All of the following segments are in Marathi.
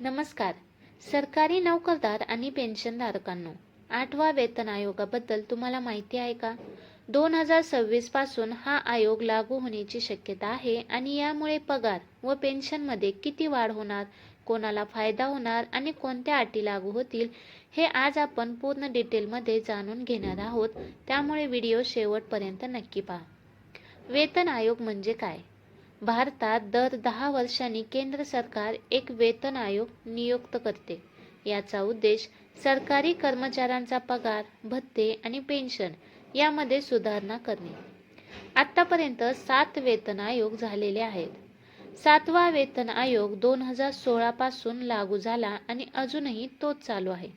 नमस्कार. सरकारी नोकरदार आणि पेन्शनधारकांनो आठवा वेतन आयोगाबद्दल तुम्हाला माहिती आहे का? दोन हजार सव्वीसपासून हा आयोग लागू होण्याची शक्यता आहे आणि यामुळे पगार व पेन्शनमध्ये किती वाढ होणार कोणाला फायदा होणार आणि कोणत्या अटी लागू होतील हे आज आपण पूर्ण डिटेलमध्ये जाणून घेणार आहोत. त्यामुळे व्हिडिओ शेवटपर्यंत नक्की पहा. वेतन आयोग म्हणजे काय? भारतात दर दहा वर्षांनी केंद्र सरकार एक वेतन आयोग नियुक्त करते. याचा उद्देश सरकारी कर्मचाऱ्यांचा पगार भत्ते आणि पेन्शन यामध्ये सुधारणा करणे. आतापर्यंत सात वेतन आयोग झालेले आहेत. सातवा वेतन आयोग दोन हजार सोळा पासून लागू झाला आणि अजूनही तोच चालू आहे.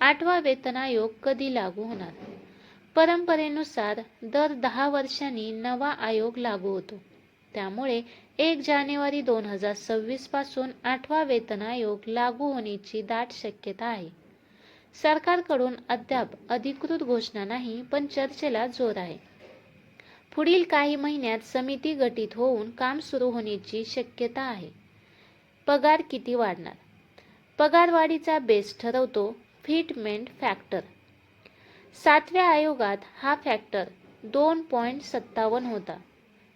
आठवा वेतन आयोग कधी लागू होणार? परंपरेनुसार दर दहा वर्षांनी नवा आयोग लागू होतो. त्यामुळे एक जानेवारी दोन हजार सव्वीसपासून आठवा वेतन आयोग लागू होण्याची दाट शक्यता आहे. सरकारकडून अद्याप अधिकृत घोषणा नाही पण चर्चेला जोर आहे. पुढील काही महिन्यात समिती गठीत होऊन काम सुरू होण्याची शक्यता आहे. पगार किती वाढणार? पगारवाढीचा बेस ठरवतो फिटमेंट फॅक्टर. सातव्या आयोगात हा फॅक्टर दोन पॉईंट सत्तावन्न होता.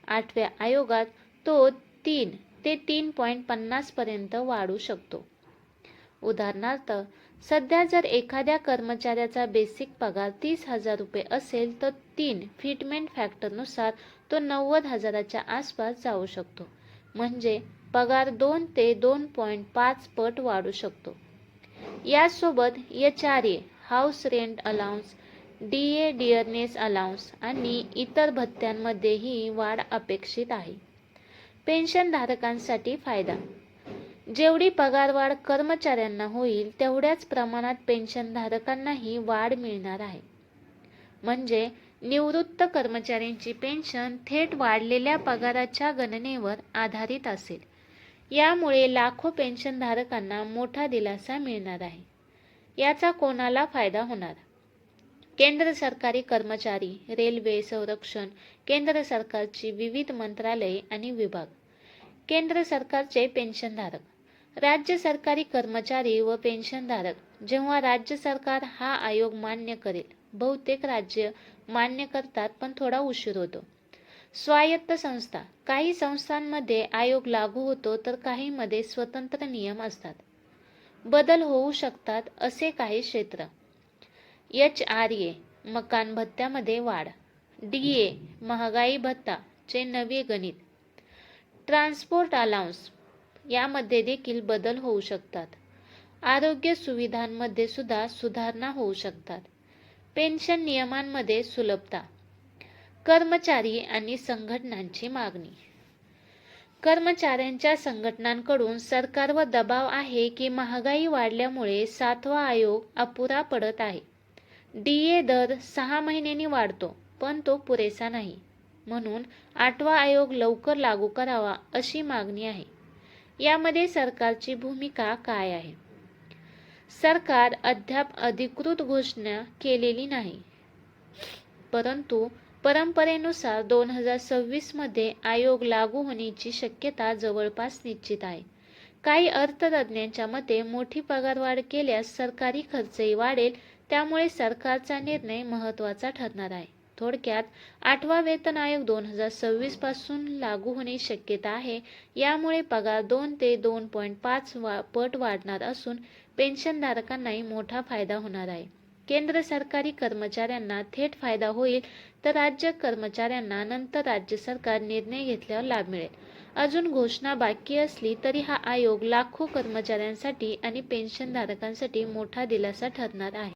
आठव्या आयोगात तो तीन ते तीन पॉईंट पन्नासपर्यंत वाढू शकतो. उदाहरणार्थ सध्या जर एखाद्या कर्मचाऱ्याचा बेसिक पगार तीस हजार रुपये असेल तर तीन फिटमेंट फॅक्टरनुसार तो नव्वद हजाराच्या आसपास जाऊ शकतो. म्हणजे पगार दोन ते दोन पॉईंट पाच पट वाढू शकतो. यासोबत H R A house rent allowance D A dearness allowance आणि इतर भत्त्यांमध्येही वाढ अपेक्षित आहे. पेन्शनधारकांसाठी फायदा. जेवढी पगारवाढ कर्मचाऱ्यांना होईल तेवढ्याच प्रमाणात पेन्शनधारकांनाही वाढ मिळणार आहे. म्हणजे निवृत्त कर्मचाऱ्यांची पेन्शन थेट वाढलेल्या पगाराच्या गणनेवर आधारित असेल. यामुळे लाखो पेन्शनधारकांना मोठा दिलासा मिळणार आहे. याचा कोणाला फायदा होणार? केंद्र सरकारी कर्मचारी रेल्वे संरक्षण केंद्र सरकारची विविध मंत्रालये आणि विभाग. केंद्र सरकारचे पेन्शनधारक. राज्य सरकारी कर्मचारी व पेन्शनधारक. जेव्हा राज्य सरकार हा आयोग मान्य करेल बहुतेक राज्य मान्य करतात पण थोडा उशीर होतो. स्वायत्त संस्था. काही संस्थांमध्ये आयोग लागू होतो तर काहीमध्ये स्वतंत्र नियम असतात. बदल होऊ शकतात असे काही क्षेत्र. एच आर ए मकान भत्त्यामध्ये वाढ. डी ए महागाई भत्ता चे नवे गणित. ट्रान्सपोर्ट अलाउन्स यामध्ये देखील बदल होऊ शकतात. आरोग्य सुविधांमध्ये सुद्धा सुधारणा होऊ शकतात. पेन्शन नियमांमध्ये सुलभता. कर्मचारी आणि संघटनांची मागणी. कर्मचाऱ्यांच्या संघटनांकडून सरकारवर दबाव आहे की महागाई वाढल्यामुळे सातवा आयोग अपुरा पडत आहे. डी ए दर सहा महिन्यांनी वाढतो पण तो पुरेसा नाही. म्हणून आठवा आयोग लवकर लागू करावा अशी मागणी आहे. यामध्ये सरकारची भूमिका काय आहे? सरकार अद्याप अधिकृत घोषणा केलेली नाही. परंतु परंपरेनुसार दोन हजार सव्वीसमध्ये आयोग लागू होण्याची शक्यता जवळपास निश्चित आहे. काही अर्थतज्ज्ञांच्या मते मोठी पगारवाढ केल्यास सरकारी खर्चही वाढेल त्यामुळे सरकारचा निर्णय महत्त्वाचा ठरणार आहे. थोडक्यात आठवा वेतन आयोग दोन हजार सव्वीसपासून लागू होण्याची शक्यता आहे. यामुळे पगार दोन ते दोन पॉईंट पाच वा पट वाढणार असून पेन्शनधारकांनाही मोठा फायदा होणार आहे. केंद्र सरकारी कर्मचाऱ्यांना थेट फायदा होईल तर राज्य कर्मचाऱ्यांना नंतर राज्य सरकार निर्णय घेतल्यावर लाभ मिळेल. अजून घोषणा बाकी असली तरी हा आयोग लाखो कर्मचाऱ्यांसाठी आणि पेन्शनधारकांसाठी मोठा दिलासा ठरणार आहे.